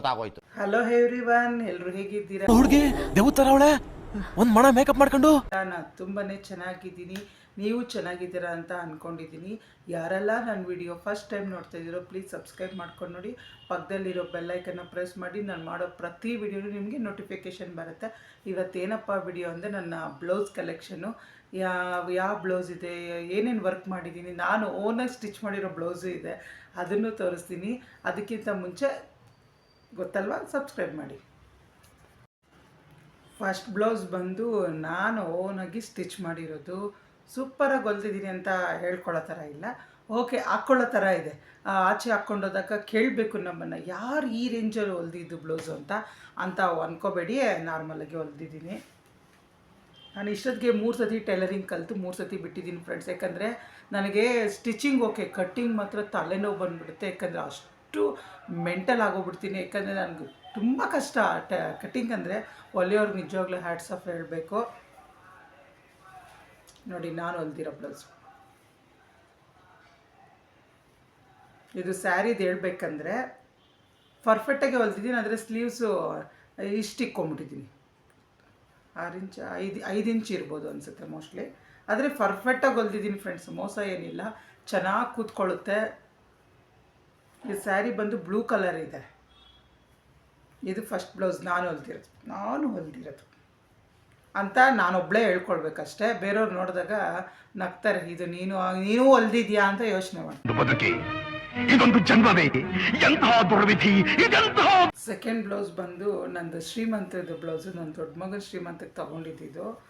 ಗೊತ್ತಾಗೋಯ್ತು. Hello ಹೇವ್ರಿ one ಎಲ್ಲರೂ ಹೇಗಿದ್ದೀರಾ ಹುಡುಗಿ ದೇವ್ ತರ ಅವಳೆ? ಒಂದ್ ಮಣ ಮೇಕಪ್ ಮಾಡ್ಕೊಂಡು? ನಾನು ತುಂಬಾನೇ ಚೆನ್ನಾಗಿದ್ದೀನಿ. ನೀವು ಚೆನ್ನಾಗಿದ್ದೀರಾ ಅಂತ ಅಂದ್ಕೊಂಡಿದ್ದೀನಿ ಯಾರೆಲ್ಲ ನನ್ನ ವಿಡಿಯೋ ಫಸ್ಟ್ ಟೈಮ್ ನೋಡ್ತಾ ಇದ್ದೀರೋ ಪ್ಲೀಸ್ ಸಬ್ಸ್ಕ್ರೈಬ್ ಮಾಡ್ಕೊಂಡು ನೋಡಿ. ಪಕ್ಕದಲ್ಲಿರೋ ಬೆಲ್ಲೈಕನ್ನು ಪ್ರೆಸ್ ಮಾಡಿ. ನಾನು ಮಾಡೋ ಪ್ರತಿ ವಿಡಿಯೋನು ನಿಮಗೆ ನೋಟಿಫಿಕೇಷನ್ ಬರುತ್ತೆ. ಇವತ್ತೇನಪ್ಪ ವಿಡಿಯೋ ಅಂದರೆ ನನ್ನ ಬ್ಲೌಸ್ ಕಲೆಕ್ಷನು ಯಾವ ಯಾವ ಬ್ಲೌಸ್ ಇದೆ? ಏನೇನು ವರ್ಕ್ ಮಾಡಿದ್ದೀನಿ? ನಾನು ಓನಾಗಿ ಸ್ಟಿಚ್ ಮಾಡಿರೋ ಬ್ಲೌಸು ಇದೆ. ಅದನ್ನು ತೋರಿಸ್ತೀನಿ. ಅದಕ್ಕಿಂತ ಮುಂಚೆ ಗೊತ್ತಲ್ವಾ? ಸಬ್ಸ್ಕ್ರೈಬ್ ಮಾಡಿ. ಫಸ್ಟ್ ಬ್ಲೌಸ್ ಬಂದು ನಾನು ಓನಾಗಿ ಸ್ಟಿಚ್ ಮಾಡಿರೋದು. ಸೂಪರಾಗಿ ಹೊಲ್ದಿದ್ದೀನಿ ಅಂತ ಹೇಳ್ಕೊಳ್ಳೋ ಥರ ಇಲ್ಲ. ಓಕೆ ಹಾಕ್ಕೊಳ್ಳೋ ಥರ ಇದೆ. ಆಚೆ ಹಾಕ್ಕೊಂಡೋದಾಗ ಕೇಳಬೇಕು ನಮ್ಮನ್ನು. ಯಾರು ಈ ರೇಂಜಲ್ಲಿ ಹೊಲ್ದಿದ್ದು ಬ್ಲೌಸು ಅಂತ? ಅಂತ ಅನ್ಕೋಬೇಡಿ ನಾರ್ಮಲಾಗಿ ಹೊಲ್ದಿದ್ದೀನಿ ನಾನು ಇಷ್ಟೊತ್ತಿಗೆ ಮೂರು ಸತಿ ಟೈಲರಿಂಗ್ ಕಲಿತು ಮೂರು ಸತಿ ಬಿಟ್ಟಿದ್ದೀನಿ ಫ್ರೆಂಡ್ಸ್ ಯಾಕಂದರೆ ನನಗೆ ಸ್ಟಿಚಿಂಗ್ ಓಕೆ ಕಟ್ಟಿಂಗ್ ಮಾತ್ರ ತಲೆನೋವು ಬಂದುಬಿಡುತ್ತೆ. ಯಾಕಂದರೆ ಅಷ್ಟು ಮೆಂಟಲ್ ಆಗೋಗ್ಬಿಡ್ತೀನಿ. ಯಾಕಂದರೆ ನನಗೆ ತುಂಬ ಕಷ್ಟ ಟ ಕಟ್ಟಿಂಗ್ ಅಂದರೆ ಒಲೆಯವ್ರಿಗೆ ನಿಜವಾಗ್ಲೂ ಹ್ಯಾಟ್ಸ್ ಆಫ್ ಹೇಳಬೇಕು. ನೋಡಿ, ನಾನು ಹೊಲ್ದಿರೋ ಬ್ಲೌಸು ಇದು ಸ್ಯಾರಿದು ಹೇಳ್ಬೇಕಂದ್ರೆ ಪರ್ಫೆಕ್ಟಾಗಿ ಹೊಲ್ದಿದ್ದೀನಿ, ಆದರೆ ಸ್ಲೀವ್ಸು ಇಷ್ಟು ಇಕ್ಕೊಂಬಿಟ್ಟಿದ್ದೀನಿ ಆರು ಇಂಚ್, ಐದು ಐದು ಇಂಚ್ ಇರ್ಬೋದು ಅನಿಸುತ್ತೆ ಮೋಸ್ಟ್ಲಿ ಆದರೆ ಪರ್ಫೆಕ್ಟಾಗಿ ಹೊಲ್ದಿದ್ದೀನಿ ಫ್ರೆಂಡ್ಸ್ ಮೋಸ ಏನಿಲ್ಲ. ಚೆನ್ನಾಗಿ ಕೂತ್ಕೊಳ್ಳುತ್ತೆ. ಈ ಸ್ಯಾರಿ ಬಂದು ಬ್ಲೂ ಕಲರ್ ಇದೆ. ಇದು ಫಸ್ಟ್ ಬ್ಲೌಸ್ ನಾನು ಹೊಲ್ದಿರೋದು. ನಾನು ಹೊಲ್ದಿರೋದು. ಅಂತ ನಾನೊಬ್ಬಳೇ ಹೇಳ್ಕೊಳ್ಬೇಕಷ್ಟೇ. ಬೇರೆಯವ್ರು ನೋಡಿದಾಗ ನಗ್ತಾರೆ ಇದು ನೀನು ನೀನು ಹೊಲ್ದಿದ್ಯಾ? ಅಂತ ಯೋಚನೆ ಮಾಡಿ ಇದೊಂದು ಜನ್ಮವೇ ಎಂತಹ ದುರ್ವಿಧಿ ಇದೆಂತಹ ಸೆಕೆಂಡ್ ಬ್ಲೌಸ್ ಬಂದು ನಂದು ಶ್ರೀಮಂತದ ಬ್ಲೌಸ್ ನನ್ನ ದೊಡ್ಡ ಮಗನ ಶ್ರೀಮಂತಕ್ಕೆ ತಗೊಂಡಿದ್ದು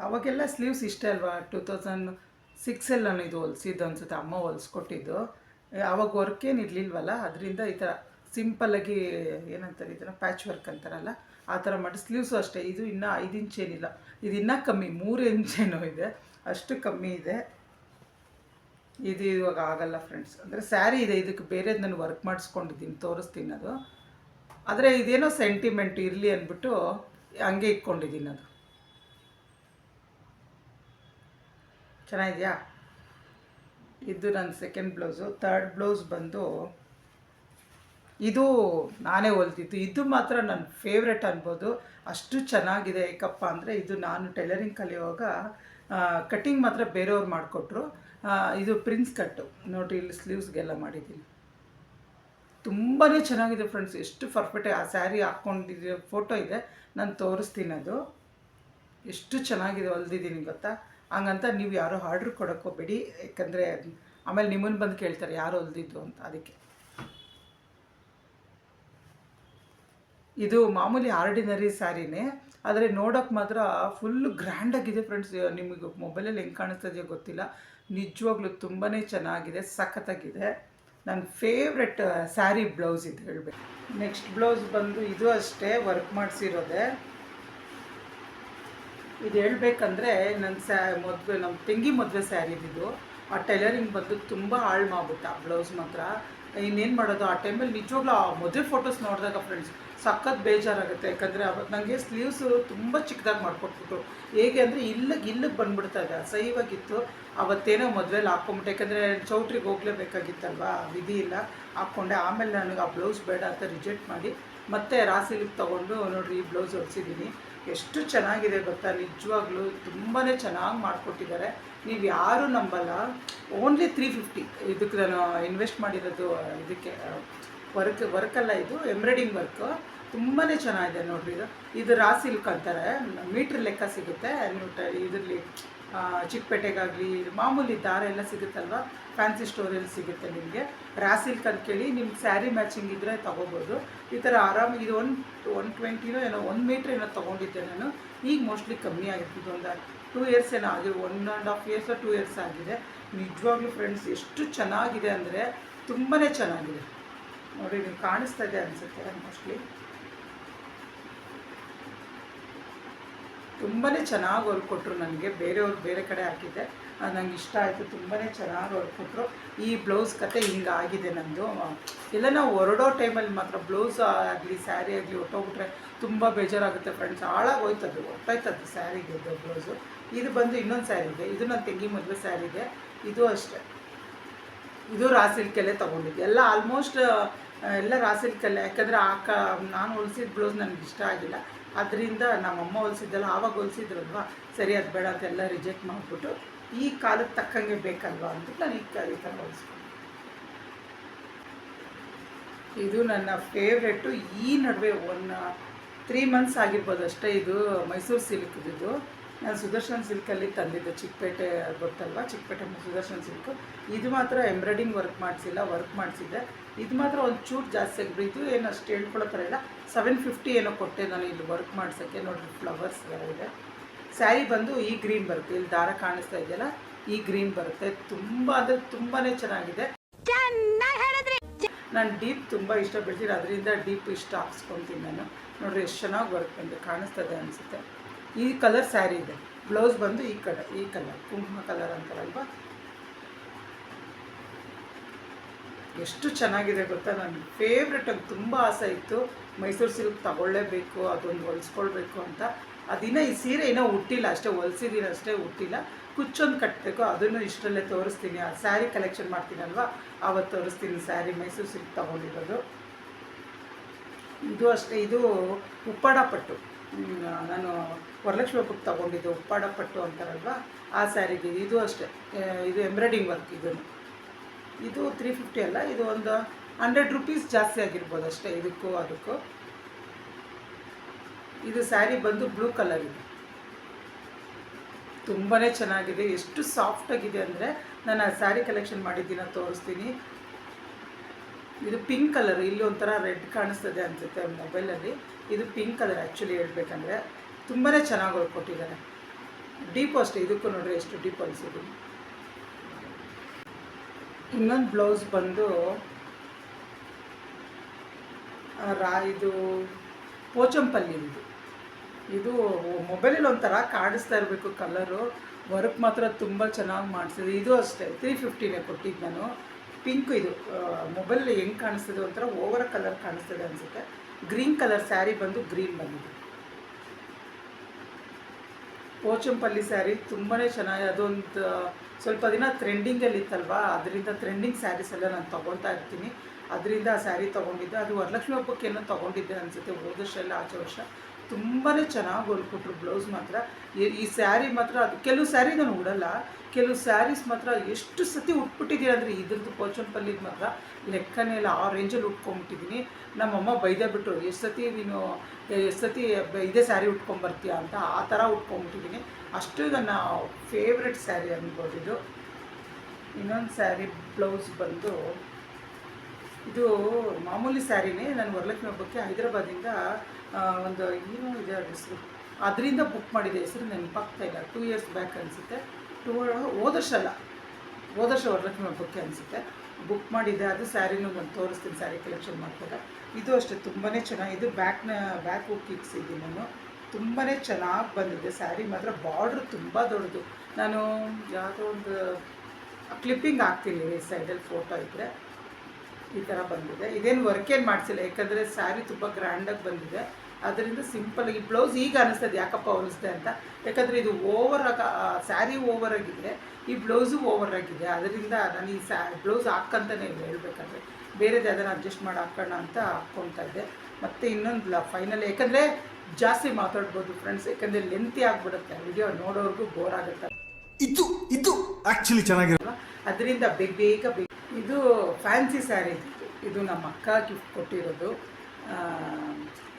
ಅವಾಗೆಲ್ಲ ಸ್ಲೀವ್ಸ್ ಇಷ್ಟೇ ಅಲ್ವಾ? ಟೂ ತೌಸಂಡ್ ಸಿಕ್ಸಲ್ಲಿ ನಾನು ಇದು ಹೊಲ್ಸಿದ್ದು ಅನ್ಸುತ್ತೆ ಅಮ್ಮ ಹೊಲ್ಸ್ಕೊಟ್ಟಿದ್ದು. ಏ, ಅವಾಗ ವರ್ಕ್ ಏನು ಇರಲಿಲ್ವಲ್ಲ ಅದರಿಂದ ಈ ಥರ ಸಿಂಪಲ್ಲಾಗಿ ಏನಂತಾರೆ ಇದನ್ನು ಪ್ಯಾಚ್ ವರ್ಕ್ ಅಂತಾರಲ್ಲ ಆ ಥರ ಮಾಡಿ ಸ್ಲೀವ್ಸು ಅಷ್ಟೇ. ಇದು ಇನ್ನೂ ಐದು ಇಂಚ್ ಏನಿಲ್ಲ. ಇದು ಇನ್ನೂ ಕಮ್ಮಿ ಮೂರು ಇಂಚೇನೋ ಇದೆ. ಅಷ್ಟು ಕಮ್ಮಿ ಇದೆ. ಇದು ಇವಾಗ ಆಗಲ್ಲ ಫ್ರೆಂಡ್ಸ್ ಅಂದರೆ ಸ್ಯಾರಿ ಇದೆ ಇದಕ್ಕೆ ಬೇರೆ ನಾನು ವರ್ಕ್ ಮಾಡಿಸ್ಕೊಂಡಿದ್ದೀನಿ ತೋರಿಸ್ತೀನಿ ಅದು. ಆದರೆ ಇದೇನೋ ಸೆಂಟಿಮೆಂಟ್ ಇರಲಿ ಅಂದ್ಬಿಟ್ಟು ಹಂಗೆ ಇಟ್ಕೊಂಡಿದ್ದೀನಿ ಅದು. ಚೆನ್ನಾಗಿದೆಯಾ? ಇದು ನನ್ನ ಸೆಕೆಂಡ್ ಬ್ಲೌಸು ತರ್ಡ್ ಬ್ಲೌಸ್ ಬಂದು ಇದು ನಾನೇ ಹೊಲ್ದಿದ್ದು. ಇದು ಮಾತ್ರ ನನ್ನ ಫೇವ್ರೆಟ್ ಅನ್ಬೋದು. ಅಷ್ಟು ಚೆನ್ನಾಗಿದೆ ಏಕಪ್ಪ ಅಂದರೆ ಇದು ನಾನು ಟೈಲರಿಂಗ್ ಕಲಿಯುವಾಗ ಕಟ್ಟಿಂಗ್ ಮಾತ್ರ ಬೇರೆಯವ್ರು ಮಾಡಿಕೊಟ್ರು. ಇದು ಪ್ರಿನ್ಸ್ ಕಟ್ಟು ನೋಡಿರಿ, ಇಲ್ಲಿ ಸ್ಲೀವ್ಸ್ಗೆಲ್ಲ ಮಾಡಿದ್ದೀನಿ. ತುಂಬಾ ಚೆನ್ನಾಗಿದೆ ಫ್ರೆಂಡ್ಸ್ ಎಷ್ಟು ಪರ್ಫೆಕ್ಟ್ ಆ ಸ್ಯಾರಿ ಹಾಕ್ಕೊಂಡಿದ್ದ ಫೋಟೋ ಇದೆ. ನಾನು ತೋರಿಸ್ತೀನಿ ಅದು. ಎಷ್ಟು ಚೆನ್ನಾಗಿದೆ ಹೊಲ್ದಿದ್ದೀನಿ ಗೊತ್ತಾ? ಹಂಗಂತ ನೀವು ಯಾರೋ ಆರ್ಡ್ರ್ ಕೊಡಕ್ಕೆ ಹೋಗ್ಬೇಡಿ. ಯಾಕಂದರೆ ಆಮೇಲೆ ನಿಮ್ಮನ್ನು ಬಂದು ಕೇಳ್ತಾರೆ ಯಾರು ಹೊಲ್ದಿದ್ದು ಅಂತ ಅದಕ್ಕೆ. ಇದು ಮಾಮೂಲಿ ಆರ್ಡಿನರಿ ಸ್ಯಾರಿನೇ ಆದರೆ ನೋಡೋಕ್ಕೆ ಮಾತ್ರ ಫುಲ್ ಗ್ರ್ಯಾಂಡಾಗಿದೆ ಫ್ರೆಂಡ್ಸ್ ನಿಮಗೆ ಮೊಬೈಲಲ್ಲಿ ಹೆಂಗೆ ಕಾಣಿಸ್ತದೆಯೋ ಗೊತ್ತಿಲ್ಲ. ನಿಜವಾಗ್ಲೂ ತುಂಬಾ ಚೆನ್ನಾಗಿದೆ, ಸಖತ್ತಾಗಿದೆ. ನನ್ನ ಫೇವ್ರೆಟ್ ಸ್ಯಾರಿ ಬ್ಲೌಸ್ ಇದು ಹೇಳಬೇಕು. ನೆಕ್ಸ್ಟ್ ಬ್ಲೌಸ್ ಬಂದು ಇದು ಅಷ್ಟೇ ವರ್ಕ್ ಮಾಡಿಸಿರೋದೆ. ಇದು ಹೇಳ್ಬೇಕಂದ್ರೆ ನನ್ನ ಸ್ಯಾ ಮದುವೆ ನಮ್ಮ ತಂಗಿ ಮದುವೆ ಸ್ಯಾರಿ ಇದ್ದಿದ್ದು. ಆ ಟೈಲರಿಂಗ್ ಬಂದು ತುಂಬ ಹಾಳು ಮಾಡ್ಬಿಟ್ಟ ಬ್ಲೌಸ್ ಮಾತ್ರ. ಇನ್ನೇನು ಮಾಡೋದು, ಆ ಟೈಮಲ್ಲಿ ನಿಜವಾಗ್ಲೂ ಆ ಮದುವೆ ಫೋಟೋಸ್ ನೋಡಿದಾಗ ಫ್ರೆಂಡ್ಸ್ ಸಖತ್ ಬೇಜಾರಾಗುತ್ತೆ. ಯಾಕಂದರೆ ಅವತ್ತು ನನಗೆ ಸ್ಲೀವ್ಸು ತುಂಬ ಚಿಕ್ಕದಾಗಿ ಮಾಡ್ಕೊಟ್ಬಿಟ್ಟು ಹೇಗೆ ಅಂದರೆ ಇಲ್ಲಿಗೆ ಇಲ್ಲಿಗೆ ಬಂದ್ಬಿಡ್ತದೆ ಅಸಹ್ಯವಾಗಿತ್ತು ಅವತ್ತೇನೋ ಮದುವೆಲಿ ಹಾಕ್ಕೊಂಬಿಟ್ಟೆ ಯಾಕಂದರೆ ಚೌಟ್ರಿಗೆ ಹೋಗ್ಲೇಬೇಕಾಗಿತ್ತಲ್ವಾ? ವಿಧಿ ಇಲ್ಲ. ಹಾಕ್ಕೊಂಡೆ. ಆಮೇಲೆ ನನಗೆ ಆ ಬ್ಲೌಸ್ ಬೇಡ ಅಂತ ರಿಜೆಕ್ಟ್ ಮಾಡಿ ಮತ್ತೆ ರಾಸಿಲಿಗೆ ತೊಗೊಂಡು ನೋಡಿರಿ ಈ ಬ್ಲೌಸ್ ಹೊಲಿಸಿದ್ದೀನಿ ಎಷ್ಟು ಚೆನ್ನಾಗಿದೆ ಗೊತ್ತಾ? ನಿಜವಾಗ್ಲೂ ತುಂಬಾ ಚೆನ್ನಾಗಿ ಮಾಡಿಕೊಟ್ಟಿದ್ದಾರೆ. ನೀವು ಯಾರೂ ನಂಬಲ್ಲ. ಓನ್ಲಿ ತ್ರೀ ಫಿಫ್ಟಿ ಇದಕ್ಕೆ ನಾನು ಇನ್ವೆಸ್ಟ್ ಮಾಡಿರೋದು, ಇದಕ್ಕೆ ವರ್ಕ್ ವರ್ಕಲ್ಲ ಇದು ಎಂಬ್ರಾಯ್ಡಿಂಗ್ ವರ್ಕು ತುಂಬಾ ಚೆನ್ನಾಗಿದೆ ನೋಡಿರಿ ಇದು. ಇದು ರಾ ಸಿಲ್ಕ್ ಅಂತಾರೆ. ಮೀಟ್ರ್ ಲೆಕ್ಕ ಸಿಗುತ್ತೆ. ಇದರಲ್ಲಿ ಚಿಕ್ಕಪೇಟೆಗಾಗಲಿ ಮಾಮೂಲಿ ದಾರ ಎಲ್ಲ ಸಿಗುತ್ತಲ್ವ? ಫ್ಯಾನ್ಸಿ ಸ್ಟೋರಲ್ಲಿ ಸಿಗುತ್ತೆ ನಿಮಗೆ. ರಾಸಿಲ್ ಸಿಲ್ಕ್ ನಿಮ್ಮ ಸ್ಯಾರಿ ಮ್ಯಾಚಿಂಗ್ ಇದ್ದರೆ ತೊಗೋಬೋದು. ಈ ಥರ ಆರಾಮಾಗಿ ಇದು ಒನ್ ಒನ್ ಟ್ವೆಂಟಿನೋ ಏನೋ ಒನ್ ಮೀಟ್ರ್ ಏನೋ ತೊಗೊಂಡಿದ್ದೆ ನಾನು. ಈಗ ಮೋಸ್ಟ್ಲಿ ಕಮ್ಮಿ ಆಗಿರ್ತಿದ್ದು ಒಂದು ಟೂ ಇಯರ್ಸ್ ಏನೋ ಆಗಿದೆ one and half years two years ಆಗಿದೆ. ನಿಜವಾಗ್ಲೂ ಫ್ರೆಂಡ್ಸ್ ಎಷ್ಟು ಚೆನ್ನಾಗಿದೆ ಅಂದರೆ ತುಂಬಾ ಚೆನ್ನಾಗಿದೆ. ನೋಡಿ ನೀವು ಕಾಣಿಸ್ತಾ ಇದೆ ಅನಿಸುತ್ತೆ ಮೋಸ್ಟ್ಲಿ ತುಂಬಾ ಚೆನ್ನಾಗಿ ಹೊಲ್ಕೊಟ್ರು ನನಗೆ. ಬೇರೆಯವ್ರು ಬೇರೆ ಕಡೆ ಹಾಕಿದ್ದೆ. ನಂಗೆ ಇಷ್ಟ ಆಯಿತು. ತುಂಬಾ ಚೆನ್ನಾಗಿ ಹೊಲ್ಕೊಟ್ರು. ಈ ಬ್ಲೌಸ್ ಕತೆ ಹಿಂಗಾಗಿದೆ ನಂದು. ಇಲ್ಲ ನಾವು ಹೊರಡೋ ಟೈಮಲ್ಲಿ ಮಾತ್ರ ಬ್ಲೌಸ್ ಆಗಲಿ, ಸ್ಯಾರಿ ಆಗಲಿ ಹೊಟ್ಟೋಗ್ಬಿಟ್ರೆ ತುಂಬ ಬೇಜಾರಾಗುತ್ತೆ ಫ್ರೆಂಡ್ಸ್ ಹಾಳಾಗಿ ಹೋಯ್ತದು ಒಟ್ಟಾಯ್ತದ್ದು ಸ್ಯಾರಿಗೆ ಬ್ಲೌಸು. ಇದು ಬಂದು ಇನ್ನೊಂದು ಸ್ಯಾರಿ ಇದೆ. ಇದು ನನ್ನ ತಂಗಿ ಮೊದಲು ಸ್ಯಾರಿ ಇದೆ. ಇದು ಅಷ್ಟೇ. ಇದು ರಾ ಸಿಲ್ಕಲ್ಲೇ ತೊಗೊಂಡಿದ್ದೆ. ಎಲ್ಲ ಆಲ್ಮೋಸ್ಟ್, ಎಲ್ಲ ರಾ ಸಿಲ್ಕಲ್ಲೇ. ಯಾಕಂದರೆ ಆ ಕ, ನಾನು ಹೊಲಿಸಿದ ಬ್ಲೌಸ್ ನನಗೆ ಇಷ್ಟ ಆಗಿಲ್ಲ. ಅದರಿಂದ ನಮ್ಮಮ್ಮ ಹೊಲಿಸಿದ್ದಲ್ಲ, ಆವಾಗ ಹೊಲಿಸಿದ್ರಲ್ವ? ಸರಿ, ಅದು ಬೇಡ ಅದೆಲ್ಲ ರಿಜೆಕ್ಟ್ ಮಾಡಿಬಿಟ್ಟು ಈ ಕಾಲಕ್ಕೆ ತಕ್ಕಂಗೆ ಬೇಕಲ್ವಾ ಅಂದ್ಬಿಟ್ಟು ನಾನು ಈ ಕಾಲ ಈ ಥರ ಇದು ನನ್ನ ಫೇವ್ರೆಟ್ಟು ಈ ನಡುವೆ ಒನ್ ತ್ರೀ ಮಂತ್ಸ್ ಆಗಿರ್ಬೋದು ಅಷ್ಟೇ ಇದು ಮೈಸೂರು ಸಿಲ್ಕ್ ಇದು. ನಾನು ಸುದರ್ಶನ್ ಸಿಲ್ಕಲ್ಲಿ ತಂದಿದ್ದೆ, ಚಿಕ್ಕಪೇಟೆ ಗೊತ್ತಲ್ವಾ? ಚಿಕ್ಕಪೇಟೆ ಸುದರ್ಶನ್ ಸಿಲ್ಕು. ಇದು ಮಾತ್ರ ಎಂಬ್ರಾಯ್ಡಿಂಗ್ ವರ್ಕ್ ಮಾಡಿಸಿಲ್ಲ ವರ್ಕ್ ಮಾಡಿಸಿದ್ದೆ. ಇದು ಮಾತ್ರ ಒಂದು ಚೂರು ಜಾಸ್ತಿ ಆಗಿಬಿಟ್ಟು ಏನು ಅಷ್ಟು ಹೇಳ್ಕೊಳ್ಳೋ ಥರ ಇಲ್ಲ. ಸೆವೆನ್ ಫಿಫ್ಟಿ ಏನೋ ಕೊಟ್ಟೆ ನಾನು ಇಲ್ಲಿ ವರ್ಕ್ ಮಾಡ್ಸೋಕ್ಕೆ. ನೋಡಿರಿ ಫ್ಲವರ್ಸ್ ಎಲ್ಲ ಇದೆ. ಸ್ಯಾರಿ ಬಂದು ಈ ಗ್ರೀನ್ ಬರುತ್ತೆ. ಇಲ್ಲಿ ದಾರ ಕಾಣಿಸ್ತಾ ಇದೆಯಲ್ಲ ಈ ಗ್ರೀನ್ ಬರುತ್ತೆ. ತುಂಬ ಅಂದರೆ ತುಂಬಾ ಚೆನ್ನಾಗಿದೆ. ನಾನು ಡೀಪ್ ತುಂಬ ಇಷ್ಟ ಬೆಳೆಸಿದ್ರೆ ಅದರಿಂದ ಡೀಪ್ ಇಷ್ಟ ಹಾಕ್ಸ್ಕೊತೀನಿ ನಾನು. ನೋಡಿರಿ ಎಷ್ಟು ಚೆನ್ನಾಗಿ ವರ್ಕ್ ಬಂದು ಕಾಣಿಸ್ತದೆ ಅನಿಸುತ್ತೆ. ಈ ಕಲರ್ ಸ್ಯಾರಿ ಇದೆ. ಬ್ಲೌಸ್ ಬಂದು ಈ ಕಡೆ ಈ ಕಲರ್ ಕುಂಕುಮ ಕಲರ್ ಅಂತಾರಲ್ವಾ? ಎಷ್ಟು ಚೆನ್ನಾಗಿದೆ ಗೊತ್ತಾ? ನನ್ನ ಫೇವ್ರೆಟ್ ಅಂತ ತುಂಬ ಆಸೆ ಇತ್ತು. ಮೈಸೂರು ಸಿಲ್ಕ್ ತಗೊಳ್ಳೇಬೇಕು, ಅದೊಂದು ಹೊಲಿಸ್ಕೊಳ್ಬೇಕು ಅಂತ. ಅದಿನ್ನ ಈ ಸೀರೆ ಏನೋ ಹುಟ್ಟಿಲ್ಲ, ಅಷ್ಟೇ ಹೊಲ್ಸಿದ್ದೀನಿ ಅಷ್ಟೇ ಹುಟ್ಟಿಲ್ಲ. ಕುಚ್ಚೊಂದು ಕಟ್ಟಬೇಕು ಅದನ್ನು ಇಷ್ಟರಲ್ಲೇ ತೋರಿಸ್ತೀನಿ. ಆ ಸ್ಯಾರಿ ಕಲೆಕ್ಷನ್ ಮಾಡ್ತೀನಲ್ವ? ಆವತ್ತು ತೋರಿಸ್ತೀನಿ ಸ್ಯಾರಿ ಮೈಸೂರು ಸಿಲ್ಕ್ ತಗೊಂಡಿರೋದು. ಇದು ಅಷ್ಟೇ, ಇದು ಉಪ್ಪಾಡ ಪಟ್ಟು. ನಾನು ವರಲಕ್ಷ್ಮಿ ಹಬ್ಬಕ್ಕೆ ತೊಗೊಂಡಿದ್ದು ಉಪ್ಪಾಡ ಪಟ್ಟು ಅಂತಾರಲ್ವ? ಆ ಸ್ಯಾರಿಗೆ ಇದು ಅಷ್ಟೇ. ಇದು ಎಂಬ್ರಾಯ್ಡಿಂಗ್ ವರ್ಕ್ ಇದನ್ನು. ಇದು ತ್ರೀ ಫಿಫ್ಟಿ ಅಲ್ಲ, ಇದು ಒಂದು ಹಂಡ್ರೆಡ್ ರುಪೀಸ್ ಜಾಸ್ತಿ ಆಗಿರ್ಬೋದು ಅಷ್ಟೇ, ಇದಕ್ಕೂ ಅದಕ್ಕೂ. ಇದು ಸ್ಯಾರಿ ಬಂದು ಬ್ಲೂ ಕಲರ್ ಇದೆ. ತುಂಬಾ ಚೆನ್ನಾಗಿದೆ, ಎಷ್ಟು ಸಾಫ್ಟ್ ಆಗಿದೆ ಅಂದರೆ ನಾನು ಆ ಸ್ಯಾರಿ ಕಲೆಕ್ಷನ್ ಮಾಡಿದ್ದೀನ ತೋರಿಸ್ತೀನಿ. ಇದು ಪಿಂಕ್ ಕಲರ್ ಇಲ್ಲಿ ಒಂಥರ ರೆಡ್ ಕಾಣಿಸ್ತದೆ ಅನಿಸುತ್ತೆ ಮೊಬೈಲಲ್ಲಿ ಇದು ಪಿಂಕ್ ಕಲರ್ ಆ್ಯಕ್ಚುಲಿ ಹೇಳ್ಬೇಕಂದ್ರೆ ತುಂಬಾ ಚೆನ್ನಾಗಿ ಕೊಟ್ಟಿದ್ದಾರೆ. ಡೀಪ್ ಅಷ್ಟೇ, ಇದಕ್ಕೂ ನೋಡ್ರಿ ಎಷ್ಟು ಡೀಪ್ ಹೊಲಿಸಿದ್ದೀನಿ ಇನ್ನೊಂದು ಬ್ಲೌಸ್ ಬಂದು ರಾ, ಇದು ಪೋಚಂಪಲ್ಲಿ ಇದು ಇದು ಮೊಬೈಲಲ್ಲಿ ಒಂಥರ ಕಾಣಿಸ್ತಾ ಇರಬೇಕು ಕಲರು ವರ್ಕ್ ಮಾತ್ರ ತುಂಬ ಚೆನ್ನಾಗಿ ಮಾಡಿಸಿದೆ. ಇದು ಅಷ್ಟೇ ತ್ರೀ ಫಿಫ್ಟಿನೇ ಕೊಟ್ಟಿದ್ದು ನಾನು. ಪಿಂಕ್ ಇದು ಮೊಬೈಲ್ ಹೆಂಗೆ ಕಾಣಿಸ್ತದೆ ಒಂಥರ ಓವರ್ ಕಲರ್ ಕಾಣಿಸ್ತದೆ ಅನಿಸುತ್ತೆ. ಗ್ರೀನ್ ಕಲರ್ ಸ್ಯಾರಿ ಬಂದು ಗ್ರೀನ್ ಬಂದಿದೆ. ಪೋಚಂಪಲ್ಲಿ ಸ್ಯಾರಿ ತುಂಬಾ ಚೆನ್ನಾಗಿ, ಅದೊಂದು ಸ್ವಲ್ಪ ದಿನ ಟ್ರೆಂಡಿಂಗಲ್ಲಿ ಇತ್ತಲ್ವಾ ಅದರಿಂದ ಟ್ರೆಂಡಿಂಗ್ ಸ್ಯಾರೀಸ್ ಎಲ್ಲ ನಾನು ತೊಗೊಳ್ತಾ ಇರ್ತೀನಿ. ಅದರಿಂದ ಆ ಸ್ಯಾರಿ ತೊಗೊಂಡಿದ್ದೆ. ಅದು ವರಲಕ್ಷ್ಮಿ ಹಬ್ಬಕ್ಕೆ ಏನೋ ತೊಗೊಂಡಿದ್ದೆ ಅನಿಸುತ್ತೆ. ಹೋದ ವರ್ಷ ಎಲ್ಲ ಆಚೆ ವರ್ಷ. ತುಂಬಾ ಚೆನ್ನಾಗಿ ಹೊಲ್ಕೊಟ್ರು ಬ್ಲೌಸ್ ಮಾತ್ರ. ಈ- ಸ್ಯಾರಿ ಮಾತ್ರ ಅದು, ಕೆಲವು ಸ್ಯಾರಿ ನಾನು ಉಡಲ್ಲ. ಕೆಲವು ಸ್ಯಾರೀಸ್ ಮಾತ್ರ ಎಷ್ಟು ಸತಿ ಉಟ್ಬಿಟ್ಟಿದ್ದೀನಿ ಅಂದರೆ ಇದ್ರದ್ದು ಪೋಚಂಪಲ್ಲಿದು ಮಾತ್ರ ಲೆಕ್ಕನೇ ಇಲ್ಲ. ಆ ರೇಂಜಲ್ಲಿ ಉಟ್ಕೊಂಬಿಟ್ಟಿದ್ದೀನಿ ನಮ್ಮಮ್ಮ ಬೈದೇ ಬಿಟ್ಟರು ಎಷ್ಟು ಸತಿ ನೀನು, ಎಷ್ಟು ಸತಿ ಇದೇ ಸ್ಯಾರಿ ಉಟ್ಕೊಂಬರ್ತೀಯ ಅಂತ ಆ ಥರ ಉಟ್ಕೊಂಬಿಟ್ಟಿದ್ದೀನಿ ಅಷ್ಟು ನನ್ನ ಫೇವ್ರೆಟ್ ಸ್ಯಾರಿ ಅನ್ಬೋದು ಇದು. ಇನ್ನೊಂದು ಸ್ಯಾರಿ ಬ್ಲೌಸ್ ಬಂದು ಇದು ಮಾಮೂಲಿ ಸ್ಯಾರಿನೇ, ನಾನು ವರಲಕ್ಷ್ಮಿ ಹಬ್ಬಕ್ಕೆ ಹೈದರಾಬಾದಿಂದ ಒಂದು ಏನೋ ಇದೆ ಹೆಸರು. ಅದರಿಂದ ಬುಕ್ ಮಾಡಿದೆ, ಹೆಸರು ನೆನಪಾಗ್ತಾ ಇಲ್ಲ. ಟೂ ಇಯರ್ಸ್ ಬ್ಯಾಕ್ ಅನಿಸುತ್ತೆ. ಟೂ ಹೋದ ವರ್ಷ ಅಲ್ಲ. ಹೋದ ವರ್ಷ ವರಲಕ್ಷ್ಮಿ ಹಬ್ಬಕ್ಕೆ ಅನಿಸುತ್ತೆ. ಬುಕ್ ಮಾಡಿದ್ದೆ ಅದು ಸ್ಯಾರಿನೂ ನಾನು ತೋರಿಸ್ತೀನಿ, ಸ್ಯಾರಿ ಕಲೆಕ್ಷನ್ ಮಾಡಿದಾಗ ಇದು ಅಷ್ಟೇ ತುಂಬಾ ಚೆನ್ನಾಗಿ, ಇದು ಬ್ಯಾಕ್ನ ಬ್ಯಾಕ್ ಹುಕ್ ಇಕ್ಸಿದ್ದೀನಿ ನಾನು ತುಂಬಾ ಚೆನ್ನಾಗಿ ಬಂದಿದೆ ಸ್ಯಾರಿ, ಮಾತ್ರ ಬಾರ್ಡ್ರ್ ತುಂಬ ದೊಡ್ಡದು. ನಾನು ಯಾವುದೋ ಒಂದು ಕ್ಲಿಪ್ಪಿಂಗ್ ಹಾಕ್ತೀನಿ, ಈ ಸೈಡಲ್ಲಿ ಫೋಟೋ ಇದ್ದರೆ ಈ ಥರ ಬಂದಿದೆ. ಇದೇನು ವರ್ಕ್ ಏನು ಮಾಡಿಸಿಲ್ಲ. ಯಾಕಂದರೆ ಸ್ಯಾರಿ ತುಂಬ ಗ್ರ್ಯಾಂಡಾಗಿ ಬಂದಿದೆ. ಅದರಿಂದ ಸಿಂಪಲ್ ಈ ಬ್ಲೌಸ್ ಈಗ ಅನಿಸ್ತದೆ ಯಾಕಪ್ಪ ಹೊಲಿಸ್ದೆ ಅಂತ. ಯಾಕಂದರೆ ಇದು ಓವರ್ ಆಗ ಸ್ಯಾರಿ ಓವರ್ ಆಗಿದೆ. ಈ ಬ್ಲೌಸು ಓವರ್ ಆಗಿದೆ. ಅದರಿಂದ ನಾನು ಈ ಸ್ಯಾ ಬ್ಲೌಸ್ ಹಾಕಂತಲೇ ಇಲ್ಲ ಹೇಳ್ಬೇಕಂದ್ರೆ. ಬೇರೆದು ಯಾವ್ದಾರು ಅಡ್ಜಸ್ಟ್ ಮಾಡಿ ಹಾಕೋಣ ಅಂತ ಹಾಕ್ಕೊತಾ ಇದ್ದೆ. ಮತ್ತು ಇನ್ನೊಂದು ಫೈನಲ್ ಯಾಕಂದರೆ ಜಾಸ್ತಿ ಮಾತಾಡ್ಬೋದು ಫ್ರೆಂಡ್ಸ್ ಯಾಕಂದರೆ ಲೆಂತಿ ಆಗಿಬಿಡುತ್ತೆ. ವಿಡಿಯೋ ನೋಡೋರ್ಗೂ ಬೋರ್ ಆಗುತ್ತೆ. ಇದು ಇದು ಆ್ಯಕ್ಚುಲಿ ಚೆನ್ನಾಗಿರಲ್ಲ ಅದರಿಂದ ಬೇಗ ಬೇಗ ಬೇಗ ಇದು ಫ್ಯಾನ್ಸಿ ಸ್ಯಾರಿ ಇದು ನಮ್ಮ ಅಕ್ಕ ಗಿಫ್ಟ್ ಕೊಟ್ಟಿರೋದು.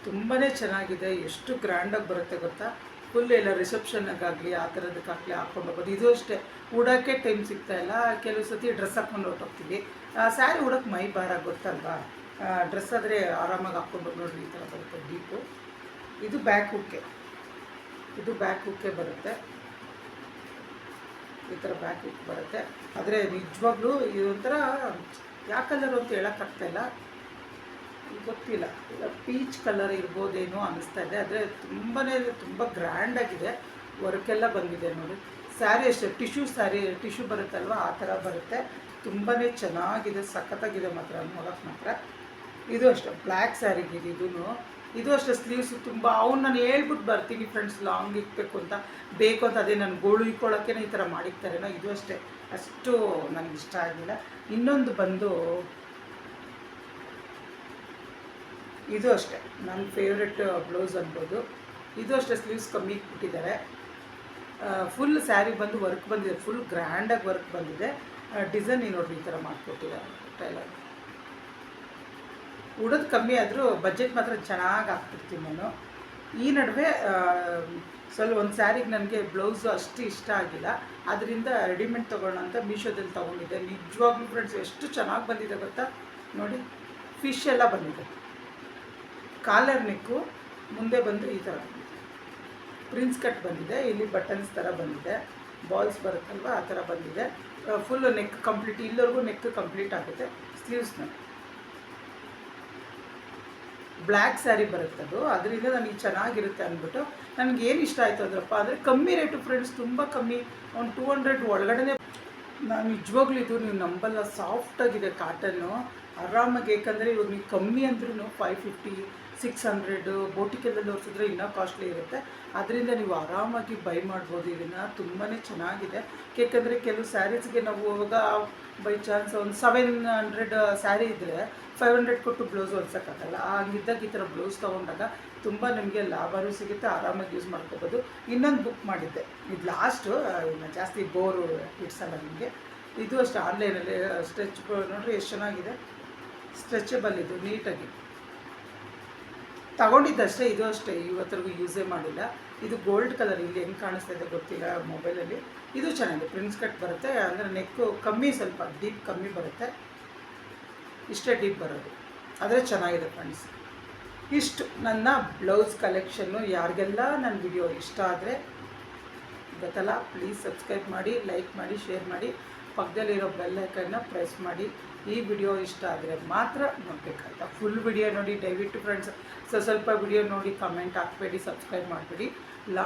ತುಂಬಾ ಚೆನ್ನಾಗಿದೆ. ಎಷ್ಟು ಗ್ರ್ಯಾಂಡಾಗಿ ಬರುತ್ತೆ ಗೊತ್ತಾ? ಫುಲ್ ಎಲ್ಲ ರಿಸೆಪ್ಷನ್ಗಾಗಲಿ ಆ ಥರದಕ್ಕಾಗಲಿ ಹಾಕ್ಕೊಂಡು ಹೋಗೋದು. ಇದು ಅಷ್ಟೇ. ಉಡೋಕ್ಕೆ ಟೈಮ್ ಸಿಗ್ತಾ ಇಲ್ಲ. ಕೆಲವು ಸತಿ ಡ್ರೆಸ್ ಹಾಕ್ಕೊಂಡು ಹೊರಟೋಗ್ತೀವಿ. ಸ್ಯಾರಿ ಉಡೋಕ್ಕೆ ಮೈ ಭಾರ ಗೊತ್ತಲ್ವಾ? ಡ್ರೆಸ್ ಆದರೆ ಆರಾಮಾಗಿ ಹಾಕ್ಕೊಂಡು ನೋಡ್ರಿ ಈ ಥರ ಬರುತ್ತೆ ಡೀಪು ಇದು ಬ್ಯಾಕ್ ಹುಕ್ಕೆ ಇದು ಬ್ಯಾಕ್ ಹುಕ್ಕೆ ಬರುತ್ತೆ. ಈ ಥರ ಬ್ಯಾಕ್ ಇಟ್ ಬರುತ್ತೆ. ಆದರೆ ನಿಜವಾಗ್ಲೂ ಇದೊಂಥರ ಯಾವ ಕಲರ್ ಅಂತ ಹೇಳೋಕ್ಕಾಗ್ತಾಯಿಲ್ಲ ಗೊತ್ತಿಲ್ಲ. ಪೀಚ್ ಕಲರ್ ಇರ್ಬೋದೇನೋ ಅನ್ನಿಸ್ತಾ ಇದೆ. ಆದರೆ ತುಂಬಾ ತುಂಬ ಗ್ರ್ಯಾಂಡಾಗಿದೆ ವರ್ಕೆಲ್ಲ ಬಂದಿದೆ ನೋಡಿ. ಸ್ಯಾರಿ ಅಷ್ಟೇ, ಟಿಶ್ಯೂ ಸ್ಯಾರಿ ಟಿಶ್ಯೂ ಬರುತ್ತಲ್ವ? ಆ ಥರ ಬರುತ್ತೆ. ತುಂಬಾ ಚೆನ್ನಾಗಿದೆ, ಸಖತ್ತಾಗಿದೆ ಮಾತ್ರ ನೋಡೋಕ್ಕೆ ಮಾತ್ರ. ಇದು ಅಷ್ಟೇ ಬ್ಲ್ಯಾಕ್ ಸ್ಯಾರಿಗಿದೆ ಇದೂ ಇದು ಅಷ್ಟೇ ಸ್ಲೀವ್ಸ್, ತುಂಬ ಅವ್ನು ನಾನು ಹೇಳ್ಬಿಟ್ಟು ಬರ್ತೀನಿ ಫ್ರೆಂಡ್ಸ್ ಲಾಂಗ್ ಇಕ್ಬೇಕು ಅಂತ. ಬೇಕು ಅಂತ ಅದೇ ನಾನು ಗೋಳು ಇಕ್ಕೊಳ್ಳೋಕ್ಕೆ ಈ ಥರ ಮಾಡಿರ್ತಾರೇನೋ ಇದು ಅಷ್ಟೇ. ಅಷ್ಟು ನನಗೆ ಇಷ್ಟ ಆಗಿಲ್ಲ ಇನ್ನೊಂದು ಬಂದು ಇದು ಅಷ್ಟೇ. ನನ್ನ ಫೇವ್ರೆಟ್ ಬ್ಲೌಸ್ ಅನ್ಬೋದು. ಇದು ಅಷ್ಟೇ ಸ್ಲೀವ್ಸ್ ಕಮ್ಮಿ ಇಟ್ಬಿಟ್ಟಿದ್ದಾರೆ. ಫುಲ್ ಸ್ಯಾರಿ ಬಂದು ವರ್ಕ್ ಬಂದಿದೆ. ಫುಲ್ ಗ್ರ್ಯಾಂಡಾಗಿ ವರ್ಕ್ ಬಂದಿದೆ. ಡಿಸೈನ್ ನೋಡಿ ಈ ಥರ ಮಾಡಿಕೊಟ್ಟಿದ್ದಾರೆ. ಟೈಲರ್ ಉಡೋದು ಕಮ್ಮಿ ಆದರೂ ಬಜೆಟ್ ಮಾತ್ರ ಚೆನ್ನಾಗಿ ಹಾಕ್ತಿರ್ತೀನಿ ನಾನು. ಈ ನಡುವೆ ಸ್ವಲ್ಪ ಒಂದು ಸ್ಯಾರಿಗೆ ನನಗೆ ಬ್ಲೌಸು ಅಷ್ಟು ಇಷ್ಟ ಆಗಿಲ್ಲ. ಅದರಿಂದ ರೆಡಿಮೇಡ್ ತೊಗೊಳ್ಳೋಣ ಅಂತ ಮೀಶೋದಲ್ಲಿ ತೊಗೊಂಡಿದ್ದೆ. ನಿಜವಾಗ್ಲೂ ಫ್ರೆಂಡ್ಸ್ ಎಷ್ಟು ಚೆನ್ನಾಗಿ ಬಂದಿದೆ ಗೊತ್ತಾ? ನೋಡಿ ಫಿಶ್ ಎಲ್ಲ ಬಂದಿದೆ. ಕಾಲರ್ ನೆಕ್ಕು, ಮುಂದೆ ಬಂದು ಈ ಥರ. ಪ್ರಿನ್ಸ್ ಕಟ್ ಬಂದಿದೆ, ಇಲ್ಲಿ ಬಟನ್ಸ್ ಥರ ಬಂದಿದೆ. ಬಾಲ್ಸ್ ಬರುತ್ತಲ್ವ, ಆ ಥರ ಬಂದಿದೆ. ಫುಲ್ಲು ನೆಕ್ ಕಂಪ್ಲೀಟ್ ಇಲ್ಲವರೆಗೂ ನೆಕ್ ಕಂಪ್ಲೀಟ್ ಆಗುತ್ತೆ. ಸ್ಲೀವ್ಸ್ನ ಬ್ಲ್ಯಾಕ್ ಸ್ಯಾರಿ ಬರುತ್ತೆ ಅದು. ಅದರಿಂದ ನನಗೆ ಚೆನ್ನಾಗಿರುತ್ತೆ ಅಂದ್ಬಿಟ್ಟು ನನಗೆ ಏನು ಇಷ್ಟ ಆಯಿತು ಅಂದ್ರಪ್ಪ ಅಂದರೆ ಕಮ್ಮಿ ರೇಟು ಫ್ರೆಂಡ್ಸ್ ತುಂಬ ಕಮ್ಮಿ. ಒಂದು ಟೂ ಹಂಡ್ರೆಡ್ ಒಳಗಡೆ ನಾನು ನಿಜವಾಗ್ಲೂ ಇದು ನೀವು ನಂಬಲ್ಲ ಸಾಫ್ಟಾಗಿದೆ ಕಾಟನ್ನು ಆರಾಮಾಗಿ ಏಕೆಂದರೆ ಇವಾಗ ನೀವು ಕಮ್ಮಿ ಅಂದ್ರೂ ಫೈವ್ ಫಿಫ್ಟಿ ಸಿಕ್ಸ್ ಹಂಡ್ರೆಡು ಬೋಟಿಕೆಲ್ಲ ಹೊರಿಸಿದ್ರೆ ಇನ್ನೂ ಕಾಸ್ಟ್ಲಿ ಇರುತ್ತೆ. ಅದರಿಂದ ನೀವು ಆರಾಮಾಗಿ ಬೈ ಮಾಡ್ಬೋದು. ಇದನ್ನು ತುಂಬಾ ಚೆನ್ನಾಗಿದೆ. ಏಕೆಂದರೆ ಕೆಲವು ಸ್ಯಾರೀಸ್ಗೆ ನಾವು ಇವಾಗ ಬೈ ಚಾನ್ಸ್ ಒಂದು ಸೆವೆನ್ ಹಂಡ್ರೆಡ್ ಸ್ಯಾರಿ ಇದ್ದರೆ ಫೈವ್ ಹಂಡ್ರೆಡ್ ಕೊಟ್ಟು ಬ್ಲೌಸ್ ಹೊಲ್ಸೋಕ್ಕಾಗಲ್ಲ. ಹಂಗಿದ್ದಾಗ ಈ ಥರ ಬ್ಲೌಸ್ ತೊಗೊಂಡಾಗ ತುಂಬ ನಿಮಗೆ ಲಾಭನೂ ಸಿಗುತ್ತೆ, ಆರಾಮಾಗಿ ಯೂಸ್ ಮಾಡ್ಕೋಬೋದು. ಇನ್ನೊಂದು ಬುಕ್ ಮಾಡಿದ್ದೆ. ಇದು ಲಾಸ್ಟು ಇನ್ನು ಜಾಸ್ತಿ ಬೋರು ಇಡ್ಸಲ್ಲ ನಿಮಗೆ. ಇದು ಅಷ್ಟೇ ಆನ್ಲೈನಲ್ಲಿ ಸ್ಟ್ರೆಚ್ ನೋಡ್ರಿ ಎಷ್ಟು ಚೆನ್ನಾಗಿದೆ. ಸ್ಟ್ರೆಚಬಲ್ ಇದು, ನೀಟಾಗಿ. ತಗೊಂಡಿದ್ದಷ್ಟೇ ಇದು ಅಷ್ಟೇ ಇವತ್ತರೆಗೂ ಯೂಸೇ ಮಾಡಿಲ್ಲ. ಇದು ಗೋಲ್ಡ್ ಕಲರ್ ಇಲ್ಲಿ ಹೆಂಗೆ ಕಾಣಿಸ್ತಾ ಇದೆ ಗೊತ್ತಿಲ್ಲ ಮೊಬೈಲಲ್ಲಿ ಇದು ಚೆನ್ನಾಗಿದೆ ಪ್ರಿನ್ಸ್ ಕಟ್ ಬರುತ್ತೆ, ಅಂದರೆ ನೆಕ್ಕು ಕಮ್ಮಿ ಸ್ವಲ್ಪ ಡೀಪ್ ಕಮ್ಮಿ ಬರುತ್ತೆ. ಇಷ್ಟೇ ಡೀಪ್ ಬರೋದು. ಆದರೆ ಚೆನ್ನಾಗಿದೆ ಫ್ರೆಂಡ್ಸ್ ಇಷ್ಟು ನನ್ನ ಬ್ಲೌಸ್ ಕಲೆಕ್ಷನ್ನು ಯಾರಿಗೆಲ್ಲ ನನ್ನ ವಿಡಿಯೋ ಇಷ್ಟ ಆದರೆ ಗೊತ್ತಲ್ಲ ಪ್ಲೀಸ್ ಸಬ್ಸ್ಕ್ರೈಬ್ ಮಾಡಿ ಲೈಕ್ ಮಾಡಿ ಶೇರ್ ಮಾಡಿ, ಪಕ್ಕದಲ್ಲಿರೋ ಬೆಲ್ಲೈಕನ್ನ ಪ್ರೆಸ್ ಮಾಡಿ. ಈ ವಿಡಿಯೋ ಇಷ್ಟ ಆದರೆ ಮಾತ್ರ ನೋಡಬೇಕಾಯ್ತಾ? ಫುಲ್ ವಿಡಿಯೋ ನೋಡಿ, ದಯವಿಟ್ಟು ಫ್ರೆಂಡ್ಸ್ ಸ್ವಲ್ಪ ವಿಡಿಯೋ ನೋಡಿ ಕಮೆಂಟ್ ಹಾಕಬೇಡಿ ಸಬ್ಸ್ಕ್ರೈಬ್ ಮಾಡಬೇಡಿ. ಲಾ